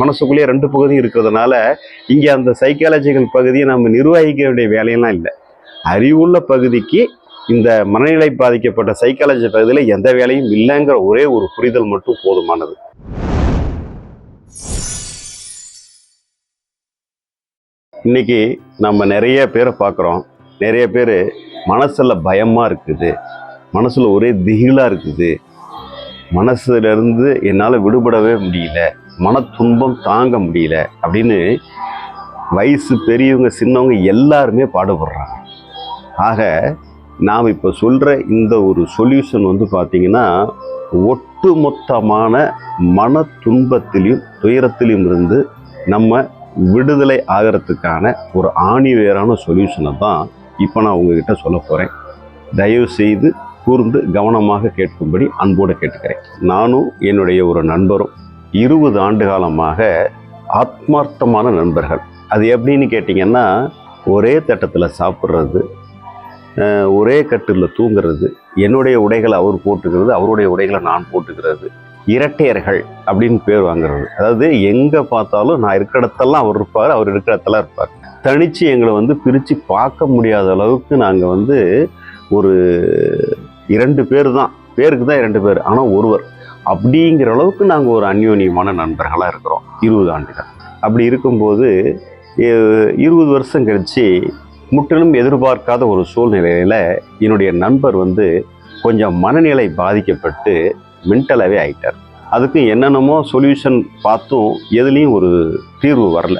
மனசுக்குள்ளேயே ரெண்டு பகுதியும் இருக்கிறதுனால இங்கே அந்த சைக்காலஜிக்கல் பகுதியை நம்ம நிர்வகிக்க வேண்டிய வேலையெல்லாம் இல்லை. அறிவுள்ள பகுதிக்கு இந்த மனநிலை பாதிக்கப்பட்ட சைக்காலஜி பகுதியில் எந்த வேலையும் இல்லைங்கிற ஒரே ஒரு புரிதல் மட்டும் போதுமானது. இன்னைக்கு நம்ம நிறைய பேரை பார்க்குறோம். நிறைய பேர் மனசில் பயமாக இருக்குது. மனசில் ஒரே திகிலாக இருக்குது. மனசுலேருந்து என்னால் விடுபடவே முடியல. மன துன்பம் தாங்க முடியல அப்படின்னு வயசு பெரியவங்க சின்னவங்க எல்லாருமே பாடுபடுறாங்க. ஆக நாம் இப்போ சொல்கிற இந்த ஒரு சொல்யூஷன் வந்து பார்த்திங்கன்னா ஒட்டுமொத்தமான மன துன்பத்திலையும் துயரத்திலையும் இருந்து நம்ம விடுதலை ஆகிறதுக்கான ஒரு ஆணிவேரான சொல்யூஷனை தான் இப்போ நான் உங்ககிட்ட சொல்ல போகிறேன் தயவு செய்து கூர்ந்து கவனமாக கேட்கும்படி அன்போடு கேட்டுக்கிறேன். நானும் என்னுடைய ஒரு நண்பரும் இருபது ஆண்டு காலமாக ஆத்மார்த்தமான நண்பர்கள். அது எப்படின்னு கேட்டிங்கன்னா ஒரே தட்டத்தில் சாப்பிட்றது ஒரே கட்டில் தூங்குறது என்னுடைய உடைகளை அவர் போட்டுக்கிறது அவருடைய உடைகளை நான் போட்டுக்கிறது இரட்டையர்கள் அப்படின்னு பேர் வாங்குறது. அதாவது எங்கே பார்த்தாலும் நான் இருக்கிற இடத்தெல்லாம் அவர் இருப்பார் அவர் இருக்கிற இடத்துல இருப்பார். தனித்து எங்களை வந்து பிரித்து பார்க்க முடியாத அளவுக்கு நாங்கள் வந்து ஒரு இரண்டு பேர் தான். பேருக்கு தான் இரண்டு பேர் ஆனால் ஒருவர். அப்படிங்கிற அளவுக்கு நாங்கள் ஒரு அந்யோன்யமான நண்பர்களாக இருக்கிறோம் இருபது ஆண்டுகள். அப்படி இருக்கும்போது இருபது வருஷம் கழித்து முற்றிலும் எதிர்பார்க்காத ஒரு சூழ்நிலையில் என்னுடைய நண்பர் வந்து கொஞ்சம் மனநிலை பாதிக்கப்பட்டு மென்டலாகவே ஆயிட்டார். அதுக்கு என்னென்னமோ சொல்யூஷன் பார்த்தும் எதுலேயும் ஒரு தீர்வு வரல.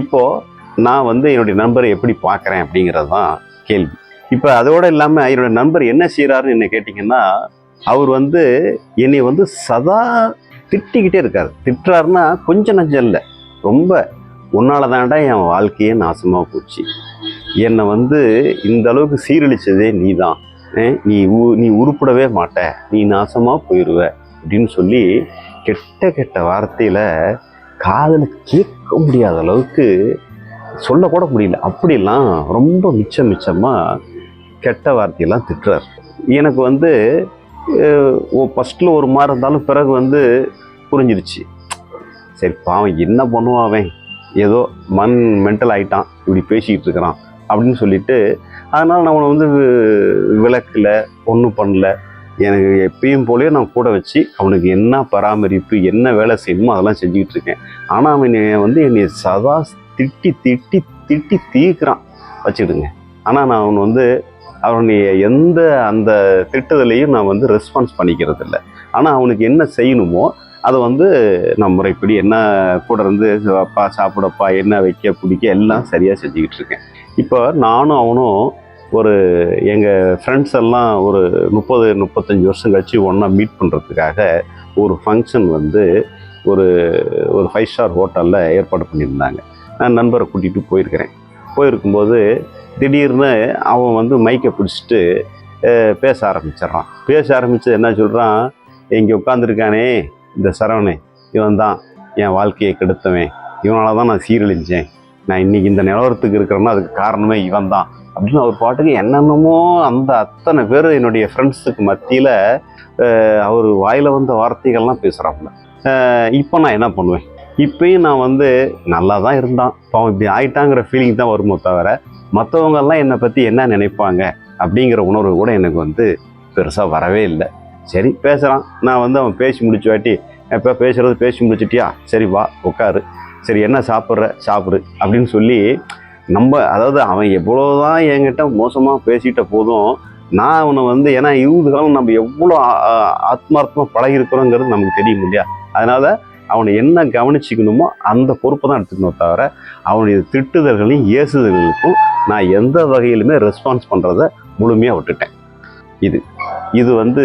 இப்போது நான் வந்து என்னுடைய நண்பரை எப்படி பார்க்குறேன் அப்படிங்கிறது தான் கேள்வி. இப்போ அதோடு இல்லாமல் என்னோட நண்பர் என்ன செய்கிறாருன்னு என்ன கேட்டிங்கன்னா அவர் வந்து என்னை வந்து சதா திட்டிக்கிட்டே இருக்கார். திட்டுறாருன்னா கொஞ்சம் நஞ்சம் இல்லை. ரொம்ப உன்னால தான்டா என் வாழ்க்கையே நாசமாக போச்சு. என்னை வந்து இந்த அளவுக்கு சீரழிச்சதே நீ தான் நீ உ- நீ உருப்படவே மாட்ட. நீ நாசமாக போயிடுவ அப்படின்னு சொல்லி கெட்ட கெட்ட வார்த்தையில் காதில் கேட்க முடியாத அளவுக்கு சொல்லக்கூட முடியல. அப்படிலாம் ரொம்ப மிச்சம் மிச்சமாக கெட்ட வார்த்தையெல்லாம் திட்டுறார். எனக்கு வந்து ஃபஸ்ட்டில் ஒரு மாதிரி இருந்தாலும் பிறகு வந்து புரிஞ்சிருச்சு சரி பாவம் என்ன பண்ணுவான் அவன்? ஏதோ மண் மென்டல் ஆகிட்டான் இப்படி பேசிக்கிட்டு இருக்கிறான் அப்படின்னு சொல்லிட்டு அதனால் நான் அவனை வந்து விளக்கில் ஒன்றும் பண்ணல. எனக்கு எப்பயும் போலயே நான் கூட வச்சு அவனுக்கு என்ன பராமரிப்பு என்ன வேலை செய்யணுமோ அதெல்லாம் செஞ்சுக்கிட்டு இருக்கேன். ஆனால் அவன் என்னைய வந்து என்னை சதா திட்டி திட்டி திட்டி தீர்க்கிறான். வச்சுக்கிடுங்க. ஆனால் நான் அவன் வந்து அவனுடைய எந்த அந்த திட்டுதலையும் நான் வந்து ரெஸ்பான்ஸ் பண்ணிக்கிறது இல்லை ஆனால் அவனுக்கு என்ன செய்யணுமோ அதை வந்து நான் முறைப்படி என்ன கூட இருந்து அப்பா சாப்பிடப்பா என்ன வைக்க பிடிக்க எல்லாம் சரியாக செஞ்சுக்கிட்டு இருக்கேன். இப்போ நானும் அவனும் ஒரு எங்கள் ஃப்ரெண்ட்ஸ் எல்லாம் ஒரு முப்பது முப்பத்தஞ்சு வருஷம் கழிச்சு ஒன்றா மீட் பண்ணுறதுக்காக ஒரு ஃபங்க்ஷன் வந்து ஒரு ஒரு ஃபைவ் ஸ்டார் ஹோட்டலில் ஏற்பாடு பண்ணியிருந்தாங்க. நான் நண்பரை கூட்டிகிட்டு போயிருக்கிறேன். போயிருக்கும்போது திடீர்னு அவன் வந்து மைக்கை பிடிச்சிட்டு பேச ஆரம்பிச்சிடுறான். பேச ஆரம்பித்து என்ன சொல்கிறான் இங்கே உட்காந்துருக்கானே இந்த சரவணே இவன் தான் என் வாழ்க்கையை கெடுத்தவன். இவனால தான் நான் சீரழிஞ்சேன். நான் இன்னைக்கு இந்த நிலவரத்துக்கு இருக்கிறேன்னா அதுக்கு காரணமே இவன் தான். அப்படின்னு அவர் பாட்டுக்கு என்னென்னமோ அந்த அத்தனை பேர் என்னுடைய ஃப்ரெண்ட்ஸுக்கு மத்தியில் அவர் வாயில் வந்த வார்த்தைகள்லாம் பேசுகிறாப்புல இப்போ நான் என்ன பண்ணுவேன்? இப்பயும் நான் வந்து நல்லா தான் இருந்தான். அவன் இப்படி ஆயிட்டாங்கிற ஃபீலிங் தான் வருமோ தவிர மற்றவங்கெல்லாம் என்னை பற்றி என்ன நினைப்பாங்க அப்படிங்கிற உணர்வு கூட எனக்கு வந்து பெருசாக வரவே இல்லை. சரி பேசுகிறான் நான் வந்து அவன் பேசி முடிச்ச வாட்டி இப்போ பேசுகிறது பேசி முடிச்சிட்டியா? சரி வா உட்காரு. சரி என்ன சாப்பிட்ற? சாப்பிடு அப்படின்னு சொல்லி நம்ம அதாவது அவன் எவ்வளோதான் என்கிட்ட மோசமாக பேசிட்ட போதும் நான் அவனை வந்து ஏன்னா இருபது காலம் நம்ம எவ்வளோ ஆத்மார்த்தமாக பழகிருக்கிறோங்கிறது நமக்கு தெரியும் இல்லையா? அதனால் அவனை என்ன கவனிச்சிக்கணுமோ அந்த பொறுப்பை தான் எடுத்துக்கணும் தவிர அவனுடைய திட்டுதல்களையும் ஏசுதல்களுக்கும் நான் எந்த வகையிலுமே ரெஸ்பான்ஸ் பண்ணுறத முழுமையாக விட்டுட்டேன். இது இது வந்து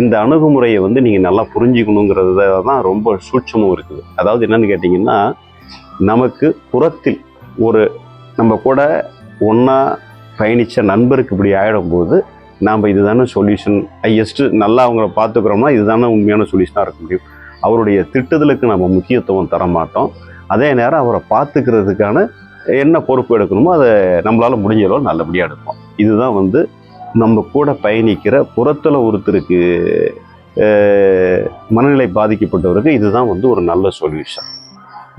இந்த அணுகுமுறையை வந்து நீங்கள் நல்லா புரிஞ்சுக்கணுங்கிறத தான் ரொம்ப சூட்சமும் இருக்குது. அதாவது என்னன்னு கேட்டிங்கன்னா நமக்கு புறத்தில் ஒரு நம்ம கூட ஒன்றா பயணித்த நண்பருக்கு இப்படி ஆகிடும்போது நாம் இதுதானே சொல்யூஷன் ஹையஸ்ட்டு நல்லா அவங்கள பார்த்துக்கிறோம்னா இதுதானே உண்மையான சொல்யூஷனாக இருக்க முடியும். அவருடைய திட்டுதலுக்கு நம்ம முக்கியத்துவம் தர மாட்டோம் அதே நேரம் அவரை பார்த்துக்கிறதுக்கான என்ன பொறுப்பு எடுக்கணுமோ அதை நம்மளால் முடிஞ்ச அளவு நல்லபடியாக எடுப்போம். இதுதான் வந்து நம்ம கூட பயணிக்கிற புறத்தில் ஒருத்தருக்கு மனநிலை பாதிக்கப்பட்டவருக்கு இதுதான் வந்து ஒரு நல்ல சொல்யூஷன்.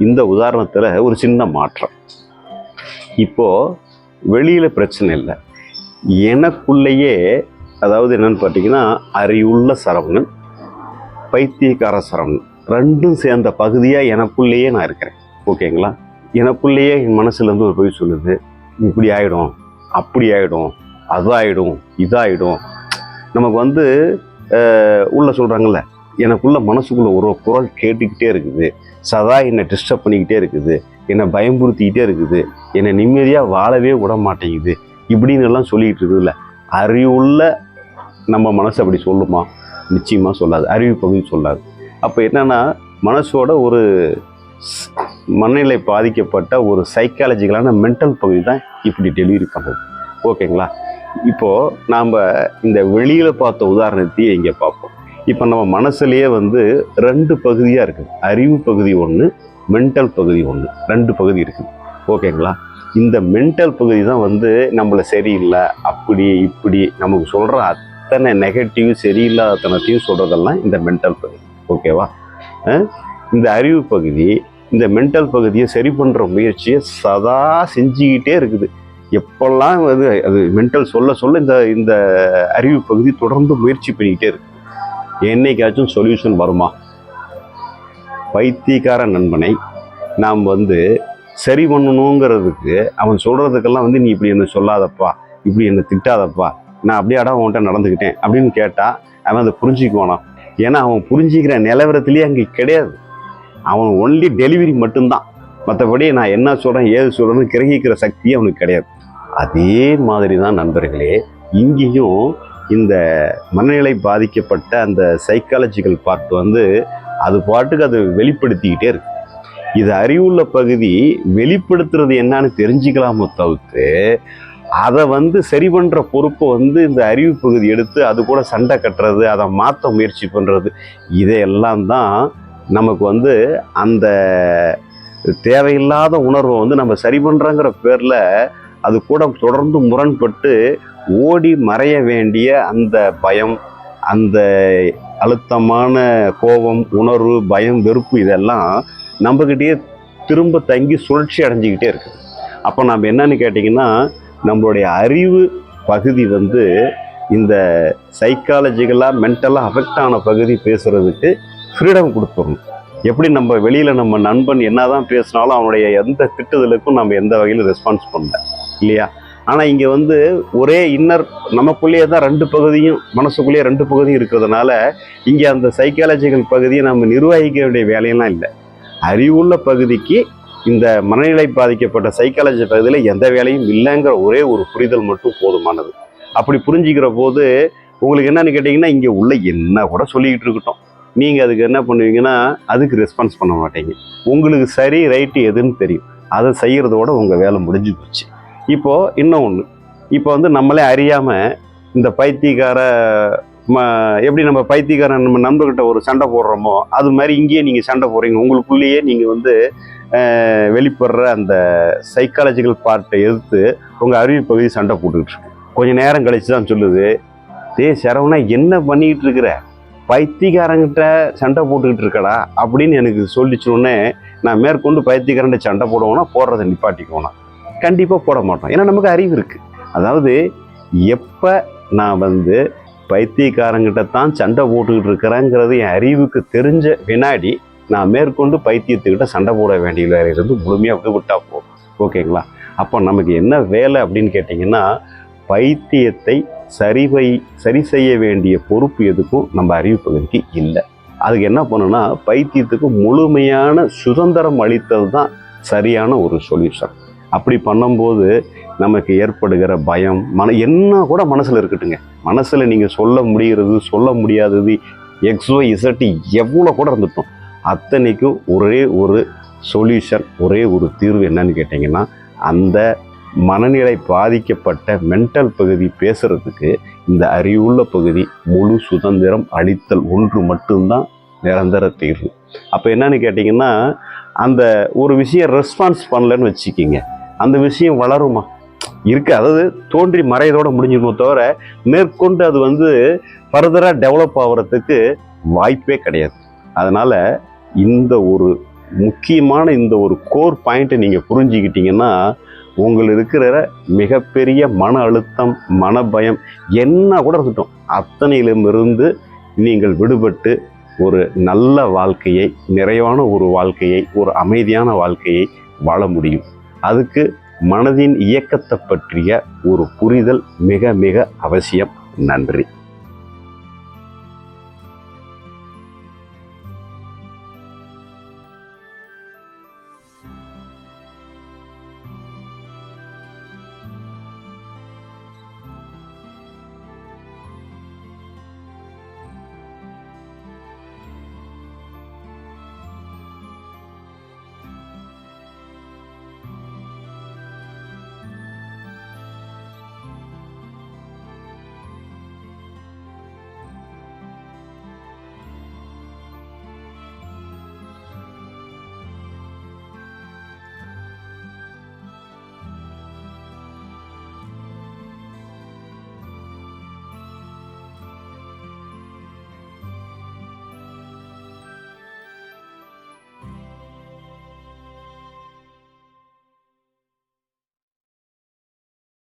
இந்த உதாரணத்தில் ஒரு சின்ன மாற்றம். இப்போது வெளியில் பிரச்சனை இல்லை. எனக்குள்ளேயே அதாவது என்னென்னு பார்த்தீங்கன்னா அறிவுள்ள சரவணன் பைத்தியக்கார சரவணன் ரெண்டும் சேர்ந்த பகுதியாக எனக்குள்ளேயே நான் இருக்கிறேன். ஓகேங்களா? எனக்குள்ளேயே என் மனசுலேருந்து ஒரு பொய் சொல்லுது. இப்படி ஆகிடும் அப்படி ஆகிடும் அதாயிடும் இதாயிடும். நமக்கு வந்து உள்ளே உள்ள சொல்கிறாங்கல்ல எனக்குள்ள மனசுக்குள்ள ஒரு குரல் கேட்டுக்கிட்டே இருக்குது. சதா என்னை டிஸ்டர்ப் பண்ணிக்கிட்டே இருக்குது. என்னை பயம்புறுத்திக்கிட்டே இருக்குது. என்னை நிம்மதியாக வாழவே விட மாட்டேங்குது. இப்படின்னு எல்லாம் சொல்லிக்கிட்டு இருக்குதுல்ல அறிவுள்ள நம்ம மனசு அப்படி சொல்லுமா? நிச்சயமாக சொல்லாது அறிவு பகுதி சொல்லாது. அப்போ என்னென்னா மனசோட ஒரு மனநிலை பாதிக்கப்பட்ட ஒரு சைக்காலஜிக்கலான மென்டல் பகுதி தான் இப்படி டெலிவரி பண்ணுறது ஓகேங்களா? இப்போது நாம் இந்த வெளியில் பார்த்த உதாரணத்தையே இங்கே பார்ப்போம். இப்போ நம்ம மனசுலேயே வந்து ரெண்டு பகுதியாக இருக்குது அறிவு பகுதி ஒன்று மென்டல் பகுதி ஒன்று ரெண்டு பகுதி இருக்குது. ஓகேங்களா? இந்த மென்டல் பகுதி தான் வந்து நம்மளை சரியில்லை அப்படி இப்படி நமக்கு சொல்கிற அத்தனை நெகட்டிவ் சரியில்லாதத்தனத்தையும் சொல்கிறதெல்லாம் இந்த மென்டல் பகுதி. ஓகேவா இந்த அறிவு பகுதி இந்த மென்டல் பகுதியை சரி பண்ணுற முயற்சியை சதா செஞ்சுக்கிட்டே இருக்குது. எப்பெல்லாம் அது அது மென்டல் சொல்ல சொல்ல இந்த இந்த அறிவு பகுதி தொடர்ந்து முயற்சி பண்ணிக்கிட்டே இருக்கு. என்னைக்காச்சும் சொல்யூஷன் வருமா? பைத்தியக்கார நண்பனை நாம் வந்து சரி பண்ணணுங்கிறதுக்கு அவன் சொல்கிறதுக்கெல்லாம் வந்து நீ இப்படி என்ன சொல்லாதப்பா இப்படி என்ன திட்டாதப்பா நான் அப்படியே அவன்கிட்ட உன்கிட்ட நடந்துக்கிட்டேன் அப்படின்னு கேட்டால் அவன் அதை புரிஞ்சுக்குவானா? ஏன்னா அவன் புரிஞ்சிக்கிற நிலவரத்துலேயே அங்கே கிடையாது. அவன் ஒன்லி டெலிவரி மட்டும்தான். மற்றபடி நான் என்ன சொல்கிறேன் ஏது சொல்கிறேன்னு கிரகிக்கிற சக்தி அவனுக்கு கிடையாது. அதே மாதிரி தான் நண்பர்களே இங்கேயும் இந்த மனநிலை பாதிக்கப்பட்ட அந்த சைக்காலஜிக்கல் பார்ட் வந்து அது பாட்டுக்கு அது வெளிப்படுத்திக்கிட்டே இருக்கு. இது அறிவுள்ள பகுதி வெளிப்படுத்துறது என்னன்னு தெரிஞ்சுக்கலாமோ தவிர்த்து அதை வந்து சரி பண்ணுற பொறுப்பை வந்து இந்த அறிவு பகுதி எடுத்து அது கூட சண்டை கட்டுறது அதை மாற்ற முயற்சி பண்ணுறது இதையெல்லாம் தான் நமக்கு வந்து அந்த தேவையில்லாத உணர்வை வந்து நம்ம சரி பண்ணுறங்கிற பேரில் அது கூட தொடர்ந்து முரண்பட்டு ஓடி மறைய வேண்டிய அந்த பயம் அந்த அழுத்தமான கோபம் உணர்வு பயம் வெறுப்பு இதெல்லாம் நம்மக்கிட்டேயே திரும்ப தங்கி சுழற்சி அடைஞ்சிக்கிட்டே இருக்குது. அப்போ நம்ம என்னன்னு கேட்டிங்கன்னா நம்மளுடைய அறிவு பகுதி வந்து இந்த சைக்காலஜிக்கலாக மென்டலாக அஃபெக்ட் ஆன பகுதி பேசுகிறதுக்கு ஃப்ரீடம் கொடுத்துடணும் எப்படி நம்ம வெளியில் நம்ம நண்பன் என்னதான் பேசினாலும் அவனுடைய எந்த திட்டுதலுக்கும் நம்ம எந்த வகையில் ரெஸ்பான்ஸ் பண்ணல இல்லையா? ஆனால் இங்கே வந்து ஒரே இன்னர் நமக்குள்ளேயே தான் ரெண்டு பகுதியும் மனசுக்குள்ளேயே ரெண்டு பகுதியும் இருக்கிறதுனால இங்கே அந்த சைக்காலஜிக்கல் பகுதியை நம்ம நிர்வகிக்க வேண்டிய வேலையெல்லாம் இல்லை. அறிவுள்ள பகுதிக்கு இந்த மனநிலை பாதிக்கப்பட்ட சைக்காலஜி பகுதியில் எந்த வேலையும் இல்லைங்கிற ஒரே ஒரு புரிதல் மட்டும் போதுமானது. அப்படி புரிஞ்சுக்கிற போது உங்களுக்கு என்னன்னு கேட்டிங்கன்னா இங்கே உள்ள என்ன கூட சொல்லிக்கிட்டு இருக்கட்டும். நீங்கள் அதுக்கு என்ன பண்ணுவீங்கன்னா அதுக்கு ரெஸ்பான்ஸ் பண்ண மாட்டீங்க. உங்களுக்கு சரி ரைட்டு எதுன்னு தெரியும். அதை செய்கிறதோட உங்கள் வேலை முடிஞ்சு போச்சு. இப்போது இன்னும் ஒன்று இப்போ வந்து நம்மளே அறியாமல் இந்த பைத்தியக்கார எப்படி நம்ம பைத்தியக்காரன் நம்ம நண்பர்கிட்ட ஒரு சண்டை போடுறோமோ அது மாதிரி இங்கேயே நீங்கள் சண்டை போடுறீங்க. உங்களுக்குள்ளேயே நீங்கள் வந்து வெளிப்படுற அந்த சைக்காலஜிக்கல் பார்ட்டை எதிர்த்து உங்கள் அறிவு பகுதி சண்டை போட்டுக்கிட்டு இருக்கு. கொஞ்சம் நேரம் கழிச்சு தான் சொல்லுது. டேய் சரவணா என்ன பண்ணிக்கிட்டு இருக்கிற? பைத்தியக்காரங்கிட்ட சண்டை போட்டுக்கிட்டு இருக்கடா அப்படின்னு எனக்கு சொல்லிச்சோடனே நான் மேற்கொண்டு பைத்தியக்காரன்ட்ட சண்டை போடுவோம்னா போடுறதை நிப்பாட்டிக்கோனா கண்டிப்பாக போட மாட்டோம். ஏன்னா நமக்கு அறிவு இருக்குது அதாவது எப்போ நான் வந்து பைத்தியக்காரங்கிட்ட தான் சண்டை போட்டுக்கிட்டு இருக்கிறேங்கிறது என் அறிவுக்கு தெரிஞ்ச வினாடி நான் மேற்கொண்டு பைத்தியத்துக்கிட்ட சண்டை போட வேண்டிய வேலையிலேருந்து முழுமையாக விட்டுவிட்டா போகும் ஓகேங்களா? அப்போ நமக்கு என்ன வேலை அப்படின்னு கேட்டிங்கன்னா பைத்தியத்தை சரிவை சரி செய்ய வேண்டிய பொறுப்பு எதுக்கும் நம்ம அறிவு பகுதிக்கு இல்லை. அதுக்கு என்ன பண்ணுன்னா பைத்தியத்துக்கு முழுமையான சுதந்திரம் அளித்தது தான் சரியான ஒரு சொல்யூஷன் அப்படி பண்ணும்போது நமக்கு ஏற்படுகிற பயம் மன என்ன கூட மனசில் இருக்கட்டுங்க. மனசில் நீங்கள் சொல்ல முடிகிறது சொல்ல முடியாதது எக்ஸோ இசட்டி எவ்வளோ கூட இருந்துட்டோம். அத்தனைக்கும் ஒரே ஒரு சொல்யூஷன் ஒரே ஒரு தீர்வு என்னன்னு கேட்டிங்கன்னா அந்த மனநிலை பாதிக்கப்பட்ட மென்டல் பகுதி பேசுகிறதுக்கு இந்த அறிவுள்ள பகுதி முழு சுதந்திரம் அளித்தல் ஒன்று மட்டும்தான் நிரந்தர தீர்வு. அப்போ என்னன்னு கேட்டிங்கன்னா அந்த ஒரு விஷயம் ரெஸ்பான்ஸ் பண்ணலன்னு வச்சுக்கிங்க. அந்த விஷயம் வளருமா? இருக்கு. அதாவது தோன்றி மறையதோட முடிஞ்சிருமோ தவிர மேற்கொண்டு அது வந்து ஃபர்தராக டெவலப் ஆகிறதுக்கு வாய்ப்பே கிடையாது. அதனால் இந்த ஒரு முக்கியமான இந்த ஒரு கோர் பாயிண்ட்டை நீங்கள் புரிஞ்சுக்கிட்டீங்கன்னா உங்கள் இருக்கிற மிகப்பெரிய மன அழுத்தம் மனபயம் என்ன கூட இருக்கட்டும் அத்தனையிலுமிருந்து நீங்கள் விடுபட்டு ஒரு நல்ல வாழ்க்கையை நிறைவான ஒரு வாழ்க்கையை ஒரு அமைதியான வாழ்க்கையை வாழ முடியும். அதுக்கு மனதின் இயக்கத்தை பற்றிய ஒரு புரிதல் மிக மிக அவசியம். நன்றி.